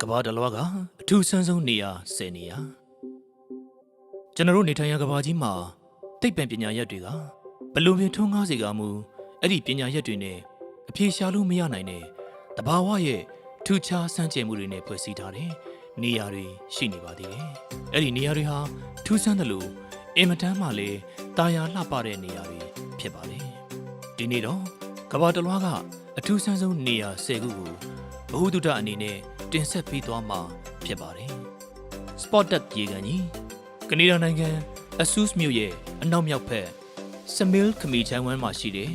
ကဘာတလွားကအထူးဆန်းဆုံးနေရာ10နေရာကျွန်တော်တို့နေထိုင်ရာကဘာကြီးမှာသိပ္ပံပညာရက်တွေကဘလို့ပင်ထွန်းကားစေကမူအဲ့ဒီပညာရက်တွေနဲ့အပြေရှားလို့မရနိုင်တဲ့တဘာဝရဲ့ထူးခြားစမ်းကြယ်မှုတွေနဲ့ဖွဲ့စည်းထားတဲ့နေရာတွေရှိနေပါသေးတယ်အဲ့ဒီနေရာတွေဟာထူးဆန်းတယ်လို့အင်မတန်မှလည်းတာယာလှပတဲ့နေရာတွေဖြစ်ပါတယ်ဒီနေ့တော့ကဘာတလွားက အထူးဆန်းဆုံးနေရာ10ခုကိုဘ ഹു တုဒအနေနဲ့တင်ဆက်ပေးသွားမှာဖြစ်ပါတယ်။ Spotted ရေကန်ကြီးကနေဒါနိုင်ငံအဆူးမြို့ရဲ့အနောက်မြောက်ဘက်စမီလ်ခမီချိုင်ဝမ်မှာရှိတဲ့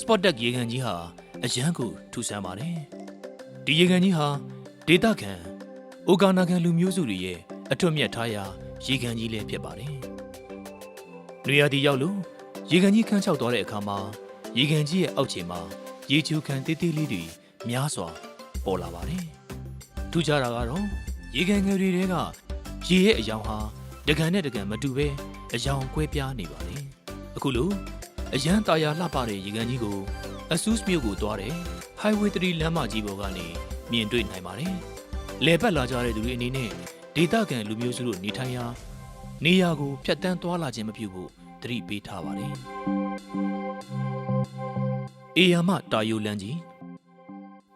Spotted ရေကန်ကြီးဟာအရန်ကိုထူဆန်းပါတယ်။ဒီရေကန်ကြီးဟာဒေသခံအိုဂါနာကန်လူမျိုးစုတွေရဲ့အထွတ်မြတ်ထားရာရေကန်ကြီးလည်းဖြစ်ပါတယ်။နေရာဒီရောက်လို့ရေကန်ကြီးခန်းချောက်သွားတဲ့အခါမှာရေကန်ကြီးရဲ့အောက်ခြေမှာ ရေချိုခံတေးသေးလေးတွေများစွာပေါ်လာပါတယ်။ထူးခြားတာကတော့ရေကန်ငယ်တွေတဲကရေရဲ့အယောင်ဟာတကန်နဲ့တကန်မတူပဲအယောင်ကွဲပြားနေပါတယ်။အခုလိုအရန်တာယာလှပတဲ့ရေကန်ကြီးကိုအဆူးမြို့ကိုသွားတဲ့ Highway 3လမ်းမကြီးပေါ်ကနေမြင်တွေ့နိုင်ပါတယ်။လေပတ်လာကြတဲ့သူတွေအနေနဲ့ဒေသခံလူမျိုးစုတို့နေထိုင်ရာနေရာကိုဖျက်ဆီးသွားလာခြင်းမပြုဖို့သတိပေးထားပါတယ်။ အေယာမတာယိုလန်ကြီး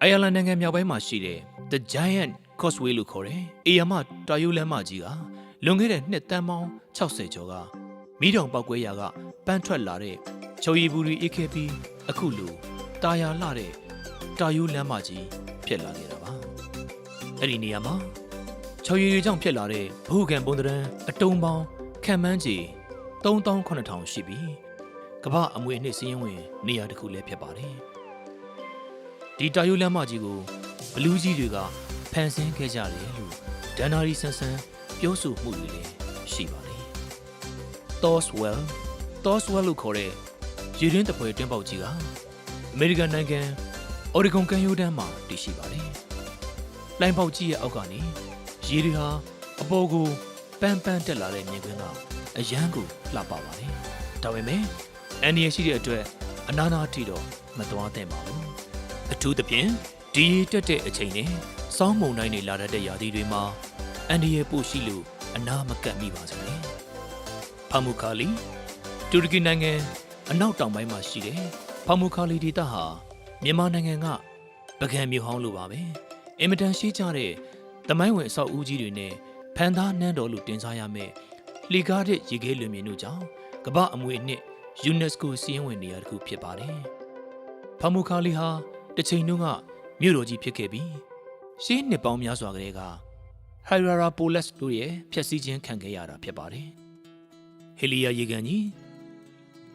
အိုင်ယာလန်နိုင်ငံမြောက်ပိုင်းမှာရှိတဲ့ The Giant Causeway လို့ခေါ်တဲ့အေယာမတာယိုလန်မကြီးကလွန်ခဲ့တဲ့နှစ်တန်းပေါင်း60ကျော်ကမိတောင်ပောက်ကွဲရာကပန်းထွက်လာတဲ့ချော်ရီဘူးရီအိတ်ခဲ့ပြီးအခုလိုတာယာလှတဲ့တာယိုလန်မကြီးဖြစ်လာခဲ့တာပါအဲ့ဒီနေရာမှာချော်ရီတွေကြောင့်ဖြစ်လာတဲ့ဘဟုကန်ပုံသဏ္ဍာန်အတုံးပေါင်းခံမှန်းကြီး3800ရှိပြီး ကမ္ဘာအမွေအနှစ်စည်းရင်းဝင်နေရာတစ်ခုလည်းဖြစ်ပါတယ်ဒီတာယိုလန်မကြီးကိုဘလူးကြီးတွေကဖန်ဆင်းခဲ့ကြတယ်လို့ဒန်နာရီဆန်ဆန်ပြောဆိုမှုတွေလည်းရှိပါတယ်။ Toswell Toswell လို့ခေါ်တဲ့ရေရင်းတပွဲတွင်းပေါက်ကြီးကအမေရိကန်နိုင်ငံအော်ရီဂွန်ကန်ယိုဒန်မှာတည်ရှိပါတယ်။လိုင်းပေါက်ကြီးရဲ့အောက်ကနေရေတွေဟာအပေါ်ကိုပန်းပန်းတက်လာတဲ့မြင်ကွင်းကအရန်ကိုလှပပါတယ်။ဒါပေမဲ့ အန်ဒီရရှိတဲ့အတွက်အနာနာထိတော့မသွားသင့်ပါဘူး။အထူးသဖြင့်ဒီရေတက်တဲ့အချိန်နဲ့စောင်းမုန်တိုင်းတွေလာတတ်တဲ့ရာသီတွေမှာအန်ဒီရဲ့ပို့ရှိလို့အနာမကပ်မိပါစေနဲ့။ဖာမူခါလီတူရကီနိုင်ငံအနောက်တောင်ပိုင်းမှာရှိတဲ့ဖာမူခါလီဒေသဟာမြန်မာနိုင်ငံကပကံမြို့ဟောင်းလိုပါပဲ။အင်မတန်ရှိကြတဲ့တမိုင်းဝင်အဆောက်အဦကြီးတွေနဲ့ဖန်သားနန်းတော်လို့တင်စားရမယ်။လီကားတဲ့ရေခဲလွင်မြင်တို့ကြောင့်ကမ္ဘာအမွေအနှစ် UNESCO စီးရင်ဝင်နေရာတစ်ခုဖြစ်ပါတယ်။ဖာမူခါလီဟာတစ်ချိန်တုန်းကမြို့တော်ကြီးဖြစ်ခဲ့ပြီးရှေးနှစ်ပေါင်းများစွာကတည်းက Hierapolis တို့ရဲ့ဖျက်ဆီးခြင်းခံခဲ့ရတာဖြစ်ပါတယ်။ဟီလီယာရေကန်ကြီး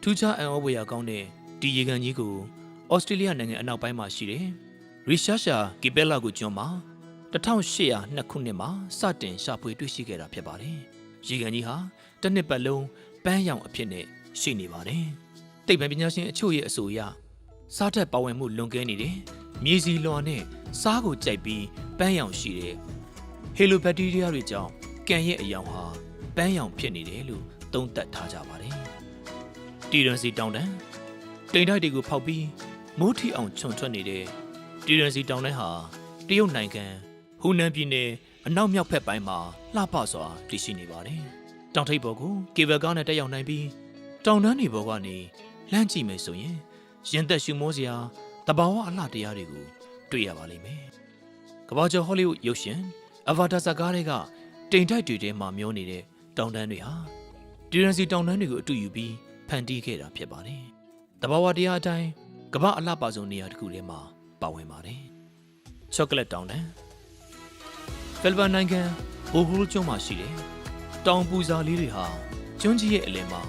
ထူးခြားအံ့ဩဖွယ်ရာကောင်းတဲ့ဒီရေကန်ကြီးကိုဩစတြေးလျနိုင်ငံအနောက်ပိုင်းမှာရှိတဲ့ရီရှာရှာကီဘဲလာကိုကျွန်းမှာ1802ခုနှစ်မှာစတင်ရှာဖွေတွေ့ရှိခဲ့တာဖြစ်ပါတယ်။ရေကန်ကြီးဟာတစ်နှစ်ပတ်လုံးပန်းရောင်အဖြစ်နဲ့ ရှိနေပါတယ်။တိတ်ပံပညာရှင်အချို့ရဲ့အဆိုအရစားတက်ပါဝင်မှုလွန်ကဲနေတဲ့မြေစီလွန်နဲ့စားကိုကြိုက်ပြီးပန်းရောင်ရှိတဲ့ဟီလိုဘက်တီးရီးယားတွေကြောင့်ကံရဲ့အယောင်ဟာပန်းရောင်ဖြစ်နေတယ်လို့သုံးသပ်ထားကြပါတယ်။တီရန်စီတောင်တန်းတိမ်တိုက်တွေကိုဖောက်ပြီးမိုးထီအောင်ခြုံထွက်နေတဲ့တီရန်စီတောင်တန်းဟာတရုတ်နိုင်ငံဟူနန်ပြည်နယ်အနောက်မြောက်ဘက်ပိုင်းမှာလှပစွာတည်ရှိနေပါတယ်။တောင်ထိပ်ပေါ်ကိုကေဘယ်ကားနဲ့တက်ရောက်နိုင်ပြီး တောင်တန်းတွေပေါ်ကနေလှမ်းကြည့်မယ်ဆိုရင်ရင်သက်ရှူမောစရာတဘာဝအလှတရားတွေကိုတွေ့ရပါလိမ့်မယ်။ကမ္ဘာကျော်ဟောလိဝုဒ်ရုပ်ရှင်အဗာတာဇာကားတွေကတိမ်တိုက်တွေထဲမှာမျောနေတဲ့တောင်တန်းတွေဟာဒီရန်စီတောင်တန်းတွေကိုအတူယူပြီးဖန်တီးခဲ့တာဖြစ်ပါတယ်။တဘာဝတရားအတိုင်းကမ္ဘာအလှပဆုံးနေရာတစ်ခုထဲမှာပါဝင်ပါတယ်။ချောကလက်တောင်တန်းဖီလစ်ပိုင်နိုင်ငံဘိုဟိုကျွန်းမှာရှိတဲ့တောင်ပူဇာလေးတွေဟာကျွန်းကြီးရဲ့အလယ်မှာ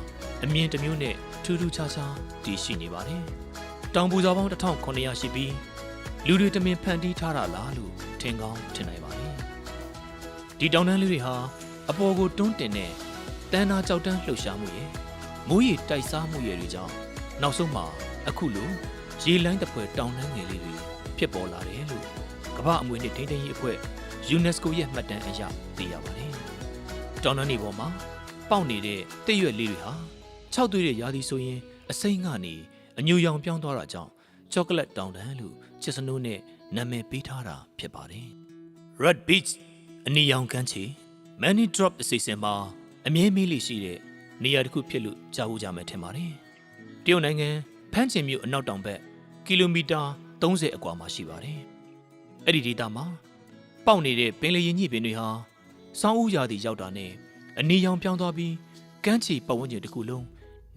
အမြင်တစ်မျိုးနဲ့ထူးထူးခြားခြားတည်ရှိနေပါတယ်။တောင်ပူဇာပေါင်း1900ရှိပြီးလူတွေတမင်ဖန်တီးထားတာလားလို့ထင်ကောင်းထင်နိုင်ပါတယ်။ဒီတောင်တန်းလေးတွေဟာအပေါ်ကိုတွန်းတင်တဲ့တန်းနာကြောက်တန်းလှုပ်ရှားမှုရဲ့မိုးရီတိုက်စားမှုရဲ့တွေကြောင့်နောက်ဆုံးမှာအခုလိုရေလိုင်းတစ်ဖွဲတောင်တန်းငယ်လေးတွေဖြစ်ပေါ်လာတယ်လို့ကမ္ဘာအမွေအနှစ်ထိန်းသိမ်းရေးအဖွဲ့ UNESCO ရဲ့မှတ်တမ်းအရသိရပါတယ်။တောင်တန်းတွေပေါ်မှာပေါက်နေတဲ့တည့်ရွက်လေးတွေဟာ ခြောက်သွေးတဲ့ရာသီဆိုရင်အစိမ့်ကနေအညူရောင်ပြောင်းသွားတာကြောင့်ချောကလက်တောင်တန်းလို့ချစ်စနိုးနဲ့နာမည်ပေးထားတာဖြစ်ပါတယ်။ Red Beach အနီရောင်ကမ်းခြေ Many Drop အစီအစဉ်မှာအမြဲမေးလိရှိတဲ့နေရာတစ်ခုဖြစ်လို့ကြားဖို့ကြမယ်ထင်ပါတယ်။တရုတ်နိုင်ငံဖန်းချင်မြို့အနောက်တောင်ဘက်ကီလိုမီတာ30အကွာမှာရှိပါတယ်။အဲ့ဒီဒေသမှာပေါက်နေတဲ့ပင်လယ်ရင်ညှိပင်တွေဟာစောင်းဥရာသီရောက်တာနဲ့အနီရောင်ပြောင်းသွားပြီးကမ်းခြေပတ်ဝန်းကျင်တစ်ခုလုံး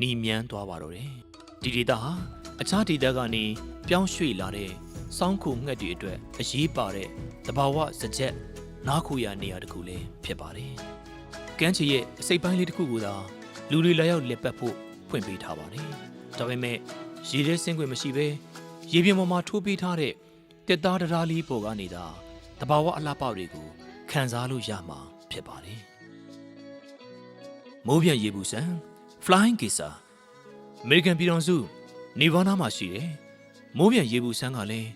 နီမြန်းသွားပါတော့တယ်။ဒီဒေသဟာအခြားဒေသကနေပြောင်းရွှေ့လာတဲ့စောင်းခုငှက်တွေအတွက်အရေးပါတဲ့တဘာဝစကြက်နားခိုရာနေရာတစ်ခုလည်းဖြစ်ပါတယ်။ကမ်းခြေရဲ့အစိပ်ပိုင်းလေးတစ်ခုကိုသာလူတွေလာရောက်လက်ပတ်ဖို့ဖွင့်ပေးထားပါတယ်။ဒါပေမဲ့ရေထဲဆင်းခွင့်မရှိဘဲရေပြင်ပေါ်မှာထိုးပေးထားတဲ့တက်သားတရားလေးပေါ်ကနေသာတဘာဝအလှပတွေကိုခံစားလို့ရမှာဖြစ်ပါတယ်။မိုးပြန့်ရေဘူးဆန် Flying Kissa အမေရိကန်ပြည်ထောင်စုနေဗားနားမှာရှိတယ်။မိုးပြန့်ရေဘူးဆန်းကလည်း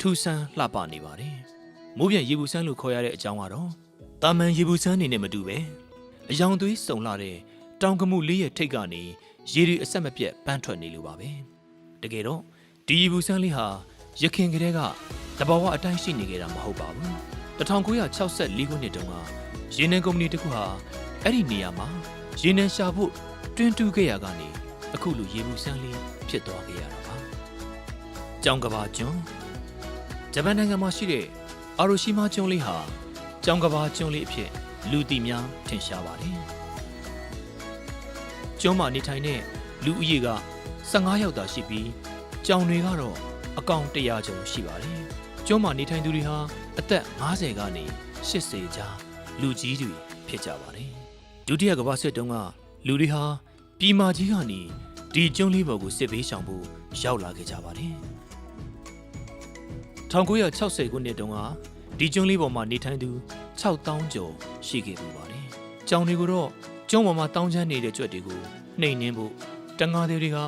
ထူဆန်းလှပနေပါတယ်။မိုးပြန့်ရေဘူးဆန်းလို့ခေါ်ရတဲ့အကြောင်းကတော့တာမန်ရေဘူးဆန်းနေနဲ့မတူပဲ။အယောင်သွေးစုံလာတဲ့တောင်ကမှုလေးရဲ့ထိတ်ကနေရေတွေအဆက်မပြတ်ပန်းထွက်နေလို့ပါပဲ။တကယ်တော့ဒီရေဘူးဆန်းလေးဟာရခင်ကတည်းကတဘာဝအတိုင်းရှိနေကြတာမဟုတ်ပါဘူး။1964ခုနှစ်တုန်းကရေနံကုမ္ပဏီတစ်ခုဟာအဲ့ဒီနေရာမှာရေနံရှာဖို့ တွင်းတူးခဲ့ရကနေအခုလိုရေဘူးဆန်းလေးဖြစ်သွားခဲ့ရတာပါ။ကြောင်ကဘာကျွန်းဂျပန်နိုင်ငံမှာရှိတဲ့အာရိုရှိမာကျွန်းလေးဟာကြောင်ကဘာကျွန်းလေးအဖြစ်လူသိများထင်ရှားပါတယ်။ကျွန်းမှာနေထိုင်တဲ့လူဦးရေက15ယောက်သာရှိပြီးကြောင်တွေကတော့အကောင်100ကျော်ရှိပါတယ်။ကျွန်းမှာနေထိုင်သူတွေဟာအသက်50ကနေ80ကြားလူကြီးတွေဖြစ်ကြပါတယ်။ဒုတိယကမ္ဘာစစ်တုန်းကလူတွေဟာ ပြည်မာကြီးကနေဒီကျွန်းလေးပေါ်ကိုစစ်ဘေးရှောင်ဖို့ရောက်လာခဲ့ကြပါတယ်။1960ခုနှစ်တုန်းကဒီကျွန်းလေးပေါ်မှာနေထိုင်သူ6000ကျော်ရှိခဲ့ပူပါတယ်။ကျောင်းတွေကိုတော့ကျွန်းပေါ်မှာတောင်းချမ်းနေတဲ့ကြွက်တွေကိုနှိမ်နှင်းဖို့တန်ငါးတွေက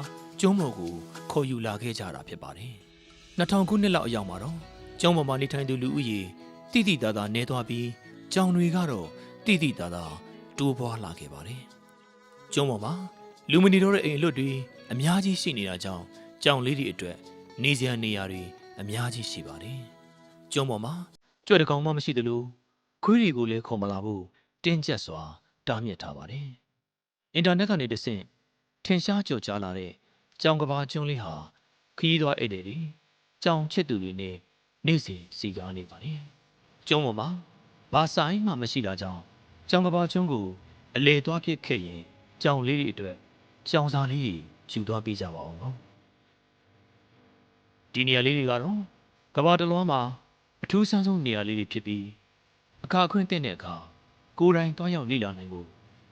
ကျွန်းပေါ်ကိုခေါ်ယူလာခဲ့ကြတာဖြစ်ပါတယ်။2000ခုနှစ်လောက်အရောက်မှာတော့ကျောင်းပေါ်မှာနေထိုင်သူလူဦးရေတိတိတသာနေသွားပြီးကျောင်းတွေကတော့တိတိတသာတိုးပွားလာခဲ့ပါတယ်။ကျွန်းပေါ်မှာ လူမနေတော့တဲ့အိမ်အလွတ်တွေအများကြီးရှိနေတာကြောင့်ကြောင်လေးတွေအတွက်နေစရာနေရာတွေအများကြီးရှိပါတယ်။ကျွန်းပေါ်မှာကြွက်တကောင်မှမရှိသလိုခွေးတွေကိုလည်းခေါ်မလာဘူးတင်းကျပ်စွာတားမြစ်ထားပါတယ်။အင်တာနက်ကနေတဆင့်ထင်ရှားကြော်ကြားလာတဲ့ကြောင်ကဘာကျွန်းလေးဟာခရီးသွားအိတ်တွေကြောင်ချစ်သူတွေနဲ့နေ့စဉ်စီကားနေပါတယ်။ကျွန်းပေါ်မှာဘာဆိုင်မှမရှိတာကြောင့်ကြောင်ကဘာကျွန်းကိုအလေသွားဖြစ်ခဲ့ရင်ကြောင်လေးတွေအတွက် ကြောင်စာလေးတွေယူသွားပေးကြပါအောင်နော်ဒီနေရာလေးတွေကတော့ကဘာတလွှားမှာအထူးဆန်းဆုံးနေရာလေးတွေဖြစ်ပြီးအခါအခွင့်တဲ့တဲ့အခါကိုယ်တိုင်တွားရောက်လေ့လာနိုင်ဖို့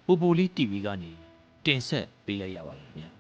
ပိုပိုလေး TV ကနေတင်ဆက်ပေးလိုက်ရပါတယ်ခင်ဗျာ